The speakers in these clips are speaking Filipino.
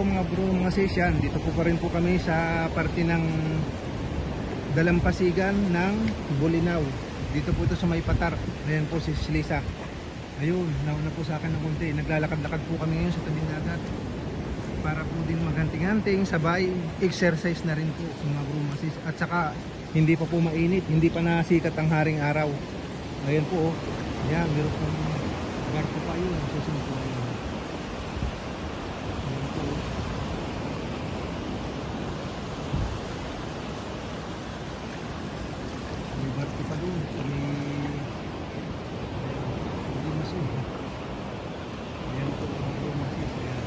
po mga bro, mga sis yan. Dito po pa rin po kami sa parte ng dalampasigan ng Bulinaw. Dito po ito sa may patar. Ayan po si Lisa. Ayun, nauna po sa akin ng konti. Naglalakad-lakad po kami ngayon sa tabing dagat. Para po din maghanting-hanting, sabay, exercise na rin po mga bro, mga sis. At saka, hindi pa po mainit, hindi pa nasikat ang haring araw. Ayan po, oh. Ayan, meron pong barko pa yun. Susunod po yun. Ayan po. oh. May barko pa doon. Sa may... Hindi mas yun. Ayan po, mga bro, mga sis. Ayan.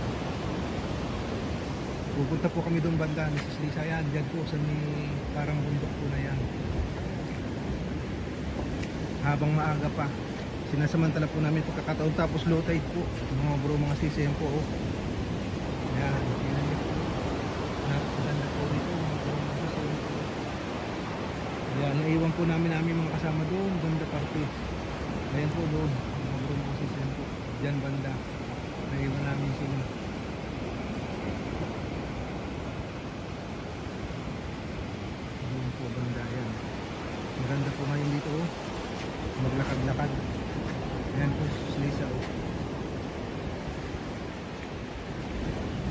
Pupunta po kami doon banda Sis Lisa yan. Diyan po sa may parang bundok po na yan. Habang maaga pa. Sinasamantala po namin pagkakataon tapos low tide po. Mga bro, mga sis, yan po. Oh. Yan, tingnan niyo po. Napakaganda po dito sis. yan naiwan po namin namin mga kasama doon. Banda parte. Ayan po doon. Mga bro, mga sis, yan po. Diyan banda. Naiwan namin sila. Doon po banda yan. Maganda po ngayon dito oh. Maglakad-lakad. Ayan po si Lisa oh.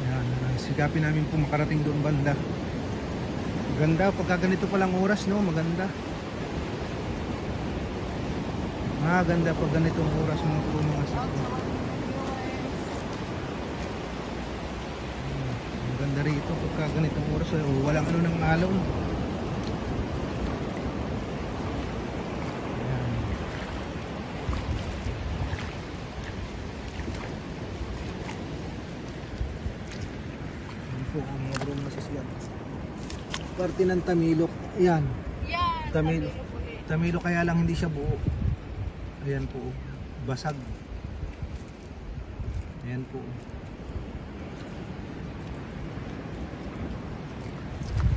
Ayan, sikapin namin po makarating doon banda. Maganda, pagka ganito palang oras no, maganda. Maganda pag ganitong oras mga po mga. Hmm, Maganda rito pagka oras eh, walang ano ng alaw. Ayan. Mga bro mga sasyan. Parte ng Tamilok. Ayan. Yan. Tamil. sabi ko po eh. Tamilok kaya lang hindi siya buo. Ayan po. Basag. Ayan po.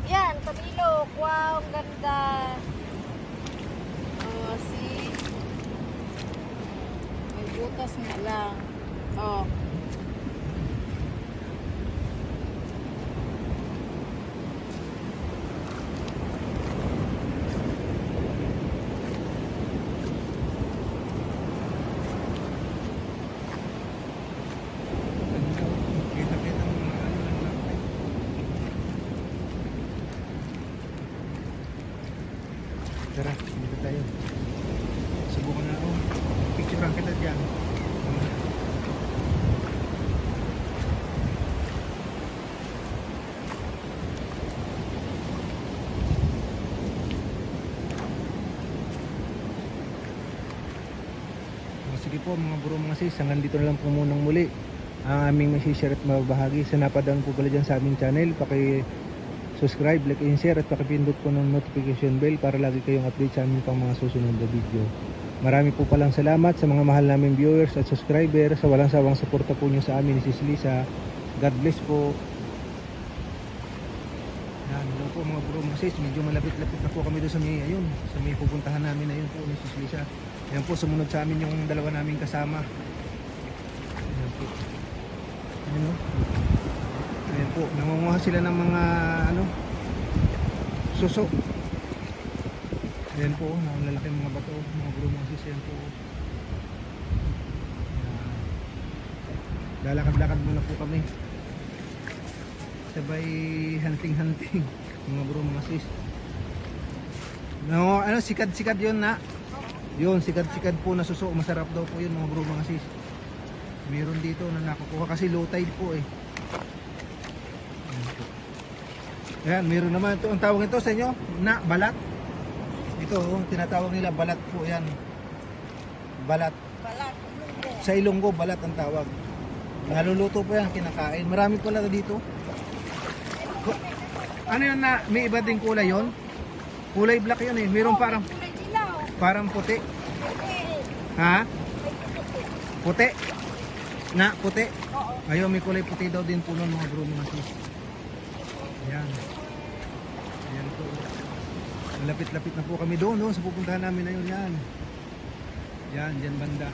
Yan, Tamilok. Wow, ang ganda. Oh, see? May butas nga lang. Oh. Kita-kita ang mga ano ng lakay. Tara, dito tayo. Subukan na ako. Picture lang kita dyan. Sige po mga bro mga sis, hanggang dito na lang po munang muli ang aming masishare at mabahagi. Sa napadaan po pala dyan sa aming channel, paki subscribe, like and share at pakipindot po ng notification bell para lagi kayong update sa aming pang mga susunod na video. Marami po palang salamat sa mga mahal namin viewers at subscriber sa walang sawang suporta po nyo sa amin ni Sis Lisa. God bless po. Yan, hello po mga bro sis, medyo malapit-lapit na po kami doon sa may, ayun, sa may pupuntahan namin ayun po ni Sis Lisa. Yan po, sumunod sa amin yung dalawa naming kasama. Yan po. Ayan o. Ayan po, nangunguha sila ng mga ano, suso. Ayan po, ang lalaki mga bato, mga bro mga sis, ayan po. Lalakad-lakad muna po kami. Sabay hunting-hunting, mga bro mga. No, ano, sikad-sikad yun na. Yun, sikad-sikad po na suso. Masarap daw po yun mga bro mga. Meron dito na nakukuha kasi low tide po eh. Ayan meron naman ito. Ang tawag ito sa inyo, na balat. Ito, oh, tinatawag nila balat po yan. Balat. Balat. Sa Ilonggo, balat ang tawag. Naluluto po yan, kinakain. Marami pala dito. Ano yun na, may iba ding kulay yon? Kulay black yun eh. Meron parang, parang puti. Ha? puti. Na, puti. Ayun, may kulay puti daw din po nun mga bro mga sis. Ayan. Ayan po. Malapit-lapit na po kami doon, doon sa pupuntahan namin na yun. Yan. Yan, dyan banda.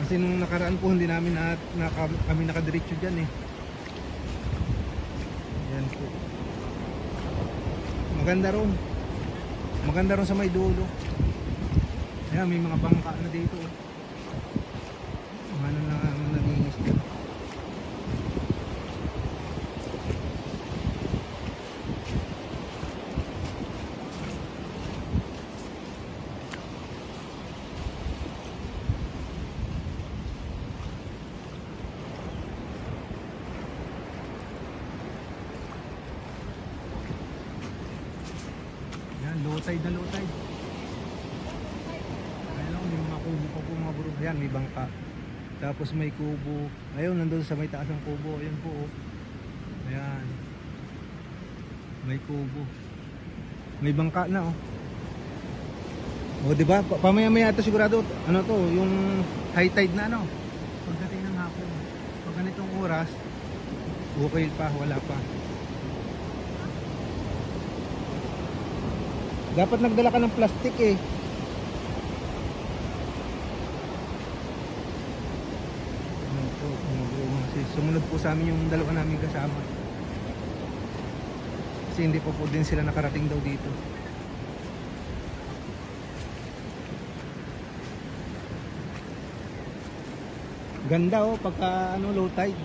Kasi nung nakaraan po hindi namin na, na kami nakadiretso dyan eh. Yan po. Maganda ron. Maganda ron sa may dulo. Ayan, may mga bangka na dito. oh. Mga ano na ang nangingis dyan. Yan, low tide na low tide. Ayan lang, may mga kubo pa po mga bro. Ayan, may bangka. Tapos may kubo. Ayun, nandun sa may taas ng kubo. Ayan po. Oh. Ayan. May kubo. May bangka na oh. O, di ba? Pa- Pamaya-maya ito sigurado, ano to, yung high tide na ano. Pagdating ng hapon. Pag ganitong oras, okay pa, wala pa. Dapat nagdala ka ng plastic eh. Ano kasi sumunod po sa amin yung dalawa namin kasama. Kasi hindi po po din sila nakarating daw dito. Ganda oh, pagka ano, low tide.